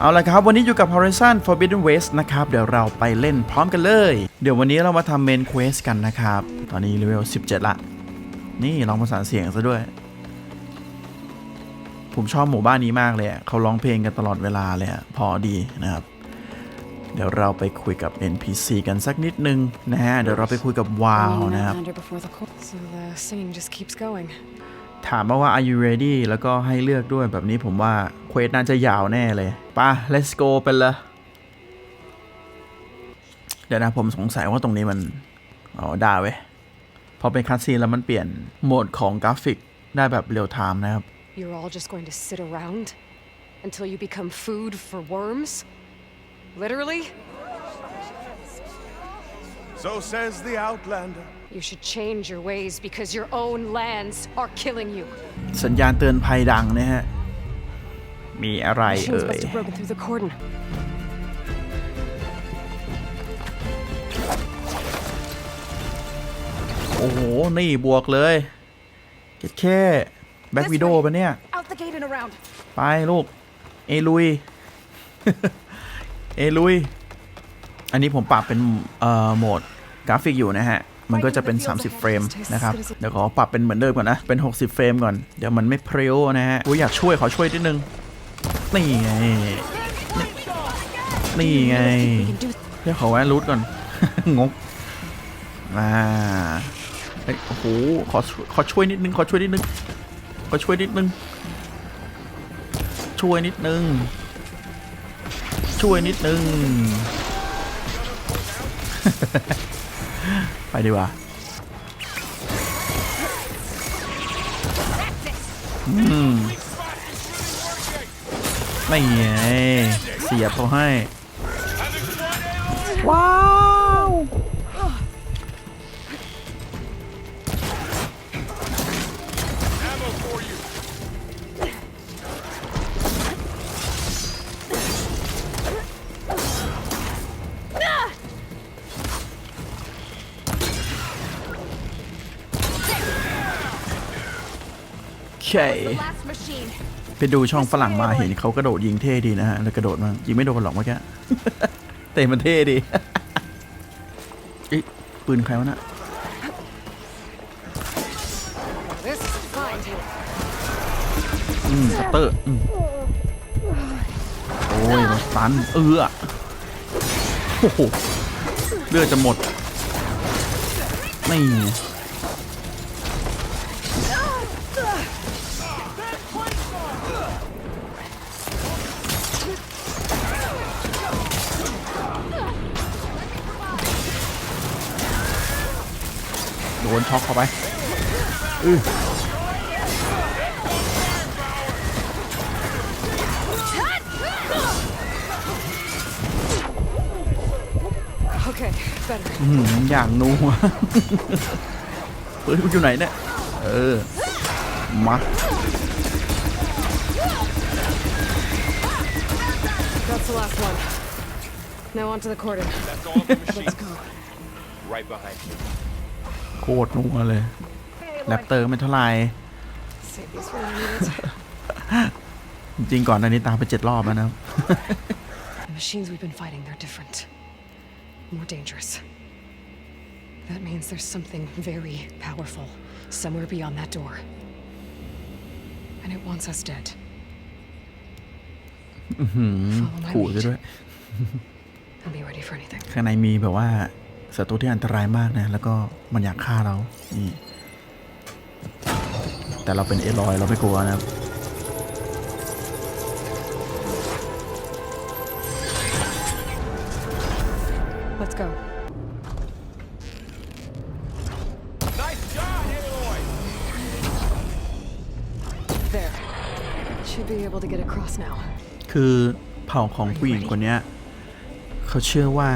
เอาละครับ วันนี้อยู่กับ Horizon Forbidden West นะครับ เดี๋ยวเราไปเล่นพร้อมกันเลย เดี๋ยววันนี้เรามาทำเมนเควสกันนะครับ ตอนนี้เลเวล 17 ละ นี่ลองภาษานเสียงซะด้วย ผมชอบหมู่บ้านนี้มากเลยอะเขาร้องเพลงกันตลอดเวลาเลยอะพอดีนะครับ เดี๋ยวเราไปคุยกับ NPC กันสักนิดนึงนะฮะ เดี๋ยวเราไปคุยกับวาว Running an นะครับ outlander before the court, so the singing just keeps going. ถามมาว่า are you ready แล้วก็ให้เลือกด้วยแบบนี้ผมว่าเควสน่าจะยาวแน่เลยไป่ะ let's go ไปเลยเดี๋ยวนะผมสงสัยว่าตรงนี้มัน อ๋อได้เว้ย พอเป็นคัสซีนแล้วมันเปลี่ยนโหมดของกราฟิกได้แบบเรียลไทม์นะครับ You're all just going to sit around until you become food for worms? Literally? So says the Outlander. You should change your ways because your own lands are killing you. สัญญาณเตือนภัยดังนะฮะ มีอะไร Machines เอ่ย must have broken through the cordon. โอ้โห นี่บวกเลยเจ็ดแค่แบ็กวิดโอปะเนี่ย Out the gate and around. ไปลูก เอลุย เอลุย อันนี้ผมปรับเป็นเอ่อโหมดกราฟิกอยู่นะฮะ มันก็จะเป็น 30 เฟรมนะครับ เดี๋ยวขอปรับเป็นเหมือนเดิมก่อนนะ เป็น 60 เฟรมก่อน เดี๋ยวมันไม่เพรียวนะฮะ กูอยากช่วยขอช่วยนิดนึง นี่ไง นี่ไงเดี๋ยวขอแวะรูทก่อน งกมาเฮ้ยโอ้โห ขอ ขอช่วยนิดนึง ขอช่วยนิดนึง ขอช่วยนิดนึง ช่วยนิดนึง ช่วยนิดนึง ไปดีกว่าอืม ไม่ไงเสียบเขาให้ ว้าวโไปดูช่องฝรั่งมาเห็นเขากระโดดยิงเท่ดีนะฮะแล้วกระโดดมางยิงไม่โดนหรอกเมื่อกี้แต่มันเท่ดีปืนใครวะน่ะอืมเตอร์โอ้ยมันสตันเออโอ้โหเลือดจะหมด ไม่ โดนช็อกเข้าไปอือ Okay, better. อืมอย่างนัวปืนกูอยู่ไหนเนี่ย เออ มา โคตรนัวเลยแรปเตอร์ไม่เท่าไหร่ Save these for when I need it. จริงๆก่อนอันนี้ตามไปเจ็ดรอบแล้วนะครับ The machines we've been fighting, they're different. More dangerous. That means there's something very powerful somewhere beyond that door. And it wants us dead. ขู่ Follow ซะ my ด้วย lead and be ready for anything. ข้างในมีแบบว่า ศัตรูที่อันตรายมากนะ แล้วก็มันอยากฆ่าเรา นี่ แต่เราเป็นเอลอย เราไม่กลัวนะครับ Let's go. Nice job, Aloy! There. Should be able to get across now. คือเผ่าของผู้หญิงคนเนี้ยเขาเชื่อว่า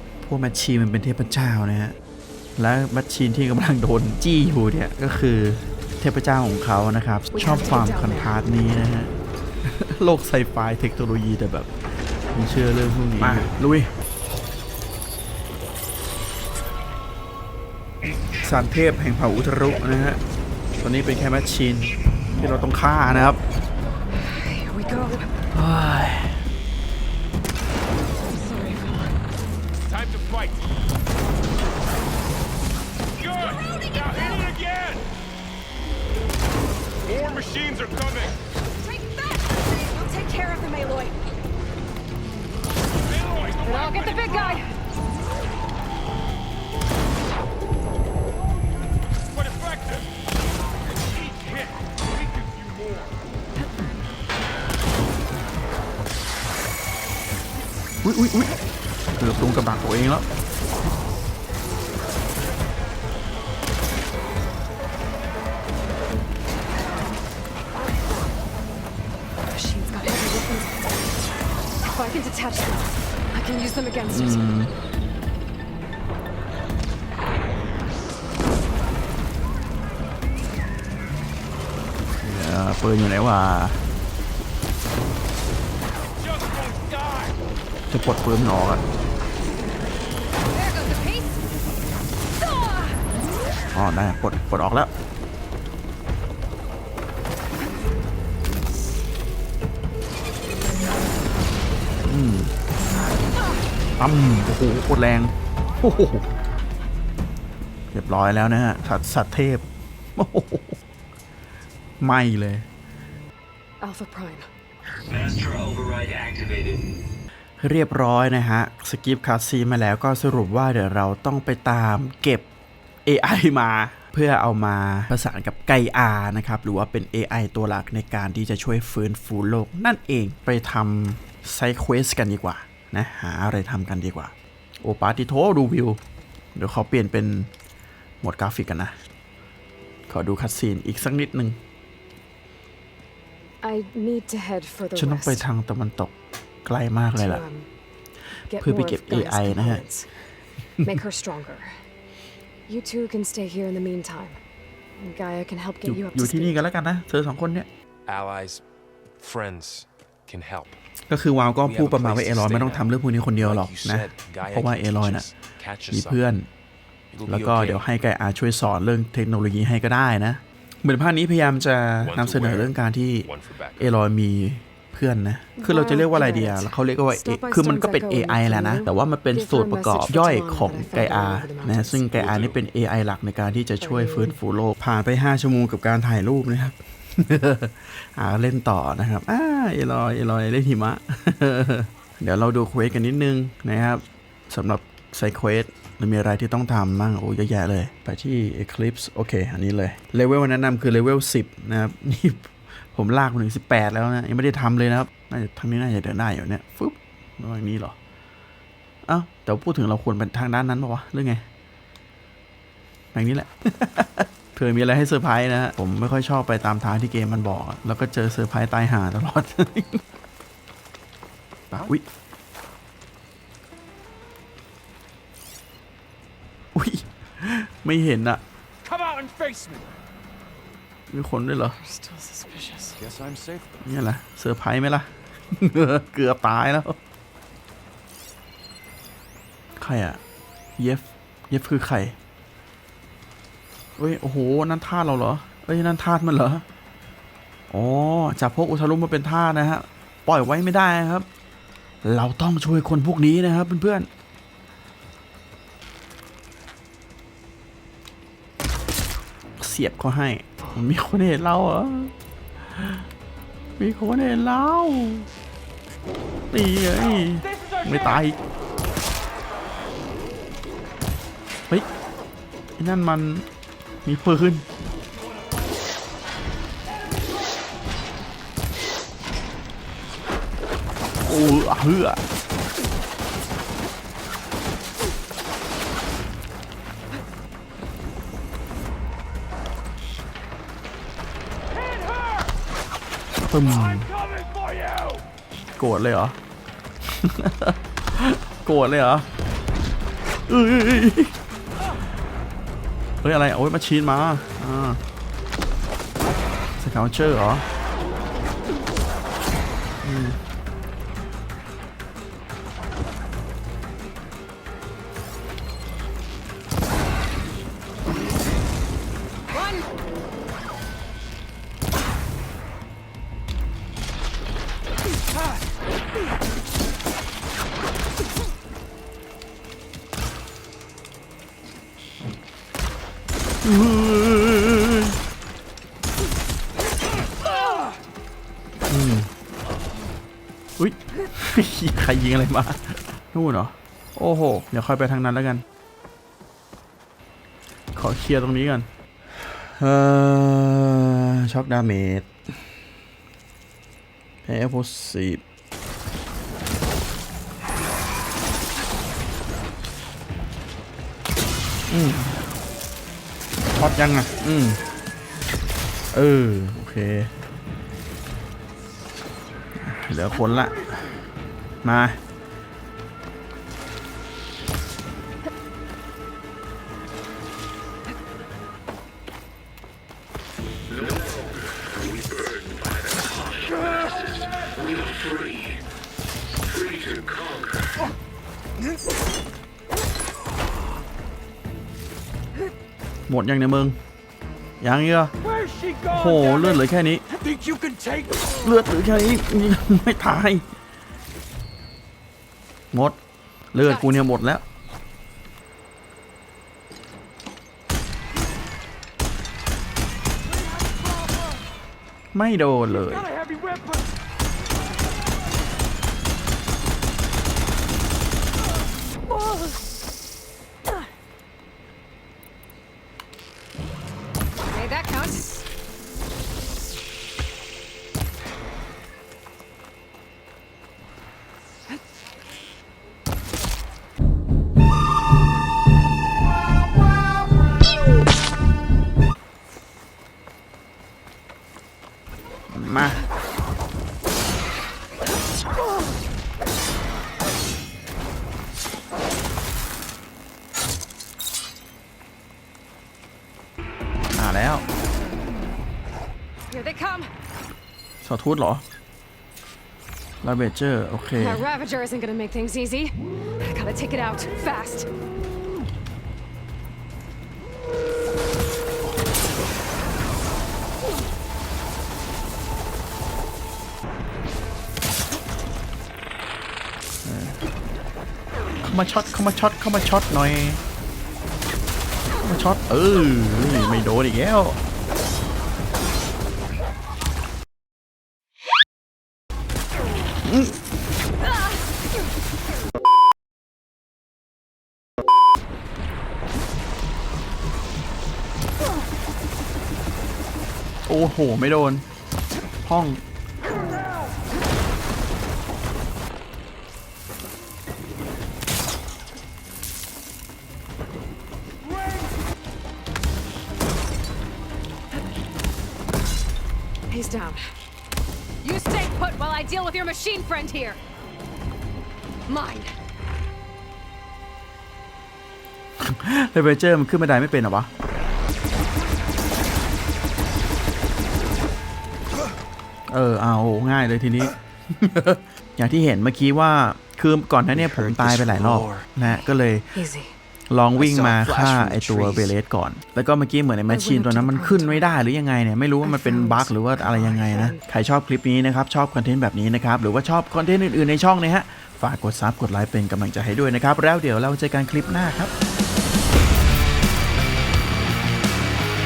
พ วกแมชชีนมันเป็นเทพเจ้านะฮะ และแมชชีนที่กำลังโดนจี้อยู่เนี่ยก็คือเทพเจ้าของเขานะครับ ชอบความคอนทราสต์นี้นะฮะ โลกไซไฟเทคโนโลยีแต่แบบไม่เชื่อเรื่องพวกนี้ มาลุยสารเทพแห่งเผ่าอุทรุนะฮะตอนนี้เป็นแค่แมชชีนที่เราต้องฆ่านะครับ fight. Good! Now hit it again! More machines are coming! Take that! We'll take care of them, Aloy. Aloy the I'll get the big guy! But effective! Each hit weakens you more. We, we, we, ยอุ้ยเกือบลงกับดักตัวเองแล้ว Machine's got heavy weapons. If I can detach them, I can use them against it. เออปืนอยู่ไหนวะ Just won't die. จะปลดปืนมันออกอะ อ๋อได้ปลดปลดออกแล้วอืมตั้มโอ้โหโคตรแรงโอ้โหเรียบร้อยแล้วนะฮะสัตว์สัตว์เทพโอ้โหไหม่เลย Alpha Prime. Master override activated. เรียบร้อยนะฮะ สกิปคัสซีนมาแล้วก็สรุปว่าเดี๋ยวเราต้องไปตามเก็บ AI มาเพื่อเอามาประสานกับไกอานะครับ หรือว่าเป็น AI ตัวหลักในการที่จะช่วยฟื้นฟูโลก นั่นเองไปทำไซเควสกันดีกว่า นะ หาอะไรทำกันดีกว่า โอปาติโทดูวิว เดี๋ยวขอเปลี่ยนเป็นโหมดกราฟิกกันนะ ขอดูคัสซีนอีกสักนิดนึง I need to head further ฉันต้องไป west ทางตะวันตกไกลมากเลย to ล่ะ um, get เพื่อไป more เก็บ of Gaia's AI นะฮะ components. Make her stronger. You two can stay here in the meantime. Gaia can help อ get ยู่ you up อยู่ to ที่นี่ speed. กันแล้วกันนะ เธอสองคนเนี่ย Allies, friends can help. ก็คือวาวก็ We พูด have a ประมาณว่า place เอ to ลอย stay ไม่ต้อง now. ทำเรื่องพวกนี้คนเดียวหรอก Like you นะ said, Gaia เพราะว่า can เอลอยน่ะ just catch มี us up. เพื่อน It'll แล้ว be ก็ okay. เดี๋ยวให้ไกอาช่วยสอนเรื่องเทคโนโลยีให้ก็ได้นะ เหมือนภาคนี้พยายามจะนำเสนอเรื่องการที่ One for back. เอลอยมี เพื่อนนะ คือเราจะเรียกว่าอะไรเดียแล้วเขาเรียกว่า A- คือมันก็เป็น AI แหละนะ แต่ว่ามันเป็นส่วนประกอบย่อยของไกอานะ ซึ่งไกอานี่เป็น AI หลักในการที่จะช่วยฟื้นฟูโลก ผ่านไป 5 ชั่วโมงกับการถ่ายรูปนะครับอ่าเล่นต่อนะครับอ่าเอลอยเอลอยเล่นหิมะ เดี๋ยวเราดูเควสกันนิดนึงนะครับสำหรับไซเควสมันมีอะไรที่ต้องทำบ้างโอ้เยอะแยะเลย ไปที่ Eclipse โอเค อันนี้เลยเลเวลแนะนำคือเลเวล10 นะครับ นี่ ผมลากมาถึง18แปดแล้วนะยังไม่ได้ทำเลยนะครับน่าจะทางนี้น่าจะเดินได้อยู่เนี่ยฟึบระหว่างนี้เหรอเอ้าแต่พูดถึงเราควรเป็นทางด้านนั้นปะวะหรือไงทางนี้แหละเผื่อมีอะไรให้เซอร์ไพรส์นะฮะผมไม่ค่อยชอบไปตามทางที่เกมมันบอก แล้วก็เจอเซอร์ไพรส์ตายหาตลอดปะอุ๊ยอุ๊ยไม่เห็นอะ มีคนด้วยเหรอ They're still suspicious. Guess I'm safe. เนี่ยแหละเซอร์ไพรส์ไหมล่ะ เกือบตายแล้ว ใครอะเยฟ เยฟคือใครเฮ้ย โอ้โห นั่นท่าสเราเหรอเอ้ย นั่นท่าสมันเหรอ อ๋อ จับพวกอุทารุมาเป็นท่าสนะฮะ ปล่อยไว้ไม่ได้นะครับ เราต้องช่วยคนพวกนี้นะครับเพื่อนๆเสียบเขาให้ มีคนเห็นเราเหรอ มีคนเห็นเราตีไงไม่ตายเฮ้ยไอ้นั่นมันมีปืนโอ้เฮือ ตึมโกรธเลยเหรอ โกรธเลยเหรอเอ้ยเฮ้ยอะไร โอ้ยมาชีนมา อ่าสกาวเชอร์เหรอ อุ้ยใครยิงอะไรมา นู่นเหรอ โอ้โห เดี๋ยวค่อยไปทางนั้นแล้วกัน ขอเคลียร์ตรงนี้ก่อนช็อกดาเมจ แพ้โพสีฟอืมช็อตยังอะ อืม เออ โอเค เหลือคนละ มา หมดยังเนี่ยมึงยังเหรอ Where's she gone? โหเลือดเหลือแค่นี้ เลือดเหลือแค่นี้ไม่ตายหมดเลือดกูเนี่ยหมดแล้วไม่โดนเลย Here they come. สอทูตเหรอลาเบเจอร์โอเค That Ravager isn't gonna make things easy. Gotta take it out fast. เข้ามาช็อตเข้ามาช็อตเข้ามาช็อตหน่อยเข้ามาช็อตเออไม่โดนอีกแล้ว โอ้โห ไม่โดน ห้อง He's down. I deal with your machine friend here. Mine. เลเวเจอร์มันขึ้นบันไดไม่เป็นเหรอวะ เออ เอาง่ายเลยทีนี้ อย่างที่เห็นเมื่อกี้ว่า คือก่อนหน้าเนี้ผมตายไปหลายรอบนะฮะก็เลย Easy. ลองวิ่งมาฆ่าไอตัวเบเลสก่อน แล้วก็เมื่อกี้เหมือนในแมชชีนตัวนั้นมันขึ้นไม่ได้หรือยังไงเนี่ยไม่รู้ว่ามันเป็นบั๊กหรือว่าอะไรยังไงนะ ใครชอบคลิปนี้นะครับ ชอบคอนเทนต์แบบนี้นะครับ หรือว่าชอบคอนเทนต์อื่นๆในช่องเนะฮะ ฝากกดซับกดไลค์เป็นกำลังใจให้ด้วยนะครับ แล้วเดี๋ยวเราเจอกันคลิปหน้าครับ